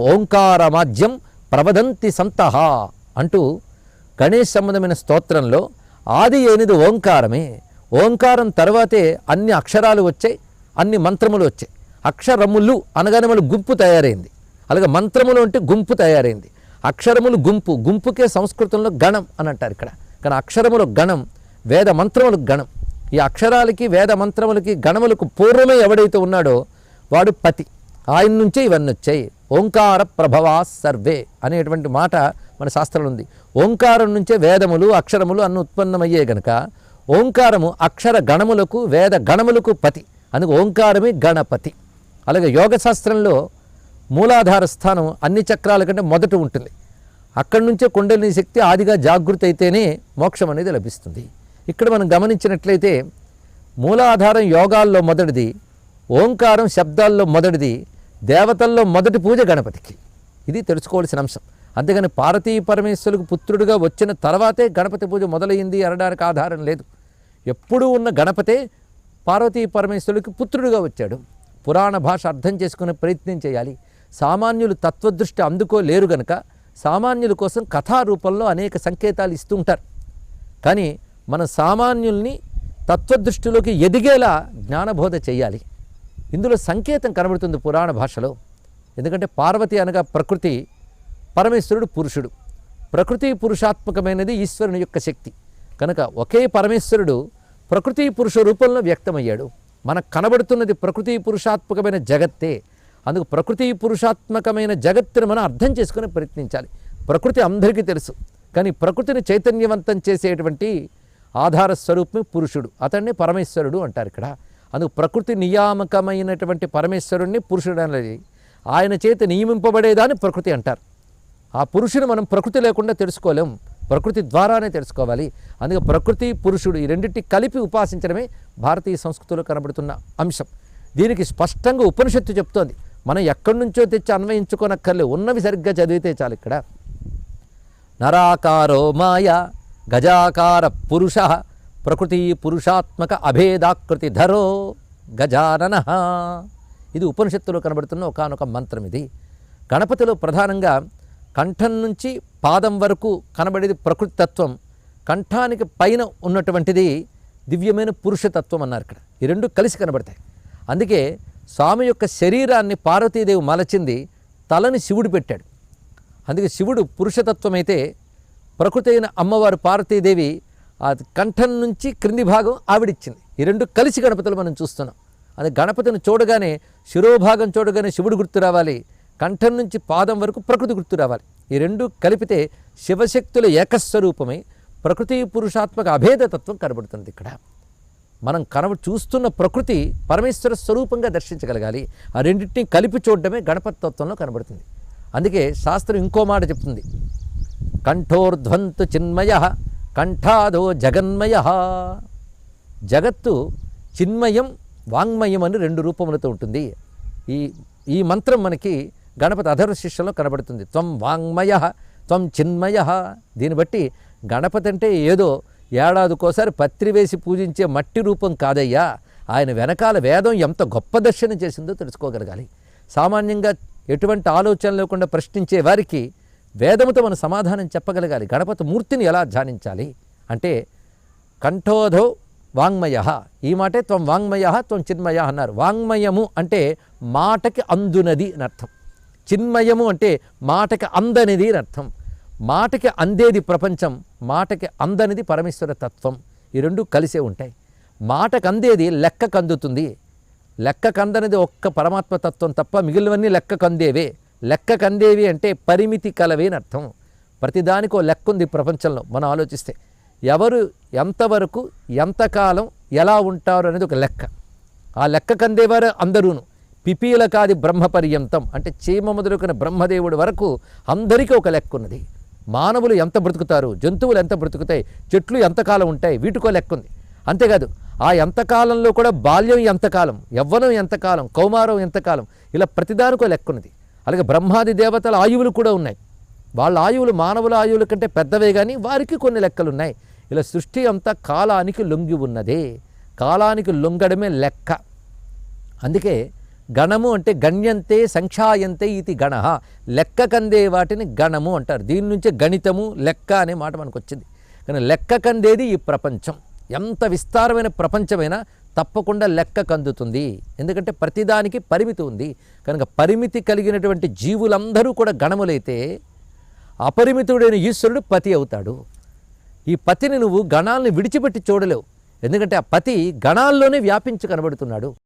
ఓంకారమాజ్యం ప్రవదంతి సంతహ అంటూ గణేష్ సంబంధమైన స్తోత్రంలో ఆది అయినది ఓంకారమే. ఓంకారం తర్వాతే అన్ని అక్షరాలు వచ్చాయి అన్ని మంత్రములు వచ్చాయి. అక్షరములు అనగానే మన గుంపు తయారైంది. అలాగే మంత్రములు అంటే గుంపు తయారైంది. అక్షరములు గుంపు గుంపుకే సంస్కృతంలో గణం అని అంటారు ఇక్కడ. కానీ అక్షరములు గణం వేద మంత్రములకు గణం. ఈ అక్షరాలకి వేద మంత్రములకి గణములకు పూర్వమే ఎవడైతే ఉన్నాడో వాడు పతి. ఆయన నుంచే ఇవన్నీ వచ్చాయి. ఓంకార ప్రభవా సర్వే అనేటువంటి మాట మన శాస్త్రంలో ఉంది. ఓంకారం నుంచే వేదములు అక్షరములు అన్న ఉత్పన్నమయ్యే గనక ఓంకారము అక్షర గణములకు వేద గణములకు పతి. అందుకు ఓంకారమే గణపతి. అలాగే యోగ శాస్త్రంలో మూలాధార స్థానం అన్ని చక్రాల కంటే మొదట ఉంటుంది. అక్కడి నుంచే కుండలిని శక్తి ఆదిగా జాగృతి అయితేనే మోక్షం అనేది లభిస్తుంది. ఇక్కడ మనం గమనించినట్లయితే మూలాధారం యోగాల్లో మొదటిది ఓంకారం శబ్దాల్లో మొదటిది దేవతల్లో మొదటి పూజ గణపతికి. ఇది తెలుసుకోవాల్సిన అంశం. అంతేగాని పార్వతీ పరమేశ్వరులకు పుత్రుడిగా వచ్చిన తర్వాతే గణపతి పూజ మొదలైంది అనడానికి ఆధారం లేదు. ఎప్పుడూ ఉన్న గణపతే పార్వతీ పరమేశ్వరుడికి పుత్రుడిగా వచ్చాడు. పురాణ భాష అర్థం చేసుకునే ప్రయత్నం చేయాలి. సామాన్యులు తత్వదృష్టి అందుకోలేరు గనక సామాన్యుల కోసం కథారూపంలో అనేక సంకేతాలు ఇస్తూ ఉంటారు. కానీ మన సామాన్యుల్ని తత్వదృష్టిలోకి ఎదిగేలా జ్ఞానబోధ చేయాలి. ఇందులో సంకేతం కనబడుతుంది పురాణ భాషలో. ఎందుకంటే పార్వతి అనగా ప్రకృతి పరమేశ్వరుడు పురుషుడు. ప్రకృతి పురుషాత్మకమైనది ఈశ్వరుని యొక్క శక్తి. కనుక ఒకే పరమేశ్వరుడు ప్రకృతి పురుష రూపంలో వ్యక్తమయ్యాడు. మనకు కనబడుతున్నది ప్రకృతి పురుషాత్మకమైన జగత్తే. అందుకు ప్రకృతి పురుషాత్మకమైన జగత్తును మనం అర్థం చేసుకుని ప్రయత్నించాలి. ప్రకృతి అందరికీ తెలుసు. కానీ ప్రకృతిని చైతన్యవంతం చేసేటువంటి ఆధార స్వరూపమే పురుషుడు. అతన్ని పరమేశ్వరుడు అంటారు ఇక్కడ. అందుకు ప్రకృతి నియామకమైనటువంటి పరమేశ్వరుణ్ణి పురుషుడు అనేది ఆయన చేత నియమింపబడేదాన్ని ప్రకృతి అంటారు. ఆ పురుషుని మనం ప్రకృతి లేకుండా తెలుసుకోలేం. ప్రకృతి ద్వారానే తెలుసుకోవాలి. అందుకే ప్రకృతి పురుషుడు ఈ రెండింటి కలిపి ఉపాసించడమే భారతీయ సంస్కృతిలో కనబడుతున్న అంశం. దీనికి స్పష్టంగా ఉపనిషత్తు చెప్తోంది. మనం ఎక్కడి నుంచో తెచ్చి అన్వయించుకోనక్కర్లే. ఉన్నవి సరిగ్గా చదివితే చాలు ఇక్కడ. నరాకారో మాయ గజాకార పురుష ప్రకృతి పురుషాత్మక అభేదాకృతి ధరో గజానన. ఇది ఉపనిషత్తులో కనబడుతున్న ఒకానొక మంత్రం ఇది. గణపతిలో ప్రధానంగా కంఠం నుంచి పాదం వరకు కనబడేది ప్రకృతి తత్వం కంఠానికి పైన ఉన్నటువంటిది దివ్యమైన పురుషతత్వం అన్నారు ఇక్కడ. ఈ రెండు కలిసి కనబడతాయి. అందుకే స్వామి యొక్క శరీరాన్ని పార్వతీదేవి మలచింది తలని శివుడు పెట్టాడు. అందుకే శివుడు పురుషతత్వం అయితే ప్రకృతి అయిన అమ్మవారు పార్వతీదేవి ఆ కంఠం నుంచి క్రింది భాగం ఆవిడిచ్చింది. ఈ రెండు కలిసి గణపతులు మనం చూస్తున్నాం. అది గణపతిని చూడగానే శిరోభాగం చూడగానే శివుడు గుర్తు రావాలి. కంఠం నుంచి పాదం వరకు ప్రకృతి గుర్తు రావాలి. ఈ రెండు కలిపితే శివశక్తుల ఏకస్వరూపమై ప్రకృతి పురుషాత్మక అభేదతత్వం కనబడుతుంది ఇక్కడ. మనం కనవ చూస్తున్న ప్రకృతి పరమేశ్వర స్వరూపంగా దర్శించగలగాలి. ఆ రెండింటిని కలిపి చూడడమే గణపతి తత్వంలో కనబడుతుంది. అందుకే శాస్త్రం ఇంకో మాట చెప్తుంది. కంఠోర్ధ్వంతు చిన్మయ కంఠాదో జగన్మయ. జగత్తు చిన్మయం వాంగ్మయం అని రెండు రూపములతో ఉంటుంది. ఈ ఈ మంత్రం మనకి గణపతి అధర్వ శిష్యంలో కనబడుతుంది. త్వం వాంగ్మయ త్వం చిన్మయ. దీన్ని బట్టి గణపతి అంటే ఏదో ఏడాదికోసారి పత్రి వేసి పూజించే మట్టి రూపం కాదయ్యా. ఆయన వెనకాల వేదం ఎంత గొప్ప దర్శనం చేసిందో తెలుసుకోగలగాలి. సామాన్యంగా ఎటువంటి ఆలోచన లేకుండా ప్రశ్నించే వారికి వేదముతో మనం సమాధానం చెప్పగలగాలి. గణపతి మూర్తిని ఎలా ధ్యానించాలి? అంటే కంఠోధో వాంగ్మయ. ఈ మాటే త్వం వాంగ్మయ త్వం చిన్మయ అన్నారు. వాంగ్మయము అంటే మాటకి అందునది అని అర్థం. చిన్మయము అంటే మాటకి అందనిది అని అర్థం. మాటకి అందేది ప్రపంచం మాటకి అందనిది పరమేశ్వర తత్వం. ఈ రెండు కలిసే ఉంటాయి. మాటకు అందేది లెక్కకు అందుతుంది. లెక్కకు అందనిది ఒక్క పరమాత్మ తత్వం తప్ప మిగిలినవన్నీ లెక్కకు అందేవే. లెక్క అందేవి అంటే పరిమితి కలవి అని అర్థం. ప్రతిదానికో లెక్క ఉంది ప్రపంచంలో మనం ఆలోచిస్తే. ఎవరు ఎంతవరకు ఎంతకాలం ఎలా ఉంటారు అనేది ఒక లెక్క. ఆ లెక్క కందేవారు అందరూను. పిపీల కాది బ్రహ్మ పర్యంతం అంటే చీమ మొదలుకున్న బ్రహ్మదేవుడి వరకు అందరికీ ఒక లెక్క ఉన్నది. మానవులు ఎంత బ్రతుకుతారు జంతువులు ఎంత బ్రతుకుతాయి చెట్లు ఎంతకాలం ఉంటాయి వీటికో లెక్క ఉంది. అంతేకాదు ఆ ఎంతకాలంలో కూడా బాల్యం ఎంతకాలం యవ్వనం ఎంతకాలం కౌమారం ఎంతకాలం ఇలా ప్రతిదానికో లెక్క ఉన్నది. అలాగే బ్రహ్మాది దేవతల ఆయువులు కూడా ఉన్నాయి. వాళ్ళ ఆయువులు మానవుల ఆయువుల కంటే పెద్దవే కానీ వారికి కొన్ని లెక్కలు ఉన్నాయి ఇలా సృష్టి అంతా కాలానికి లొంగి ఉన్నదే. కాలానికి లొంగడమే లెక్క. అందుకే గణము అంటే గణ్యంతే సంఖ్యాయంతే ఇది గణ. లెక్క కందే వాటిని గణము అంటారు. దీని నుంచే గణితము లెక్క అనే మాట మనకు వచ్చింది కానీ లెక్క కందేది ఈ ప్రపంచం. ఎంత విస్తారమైన ప్రపంచమైనా తప్పకుండా లెక్క కందుతుంది. ఎందుకంటే ప్రతిదానికి పరిమితి ఉంది. కనుక పరిమితి కలిగినటువంటి జీవులందరూ కూడా గణములైతే అపరిమితుడైన ఈశ్వరుడు పతి అవుతాడు. ఈ పతిని నువ్వు గణాలను విడిచిపెట్టి చూడలేవు. ఎందుకంటే ఆ పతి గణాల్లోనే వ్యాపించి కనబడుతున్నాడు.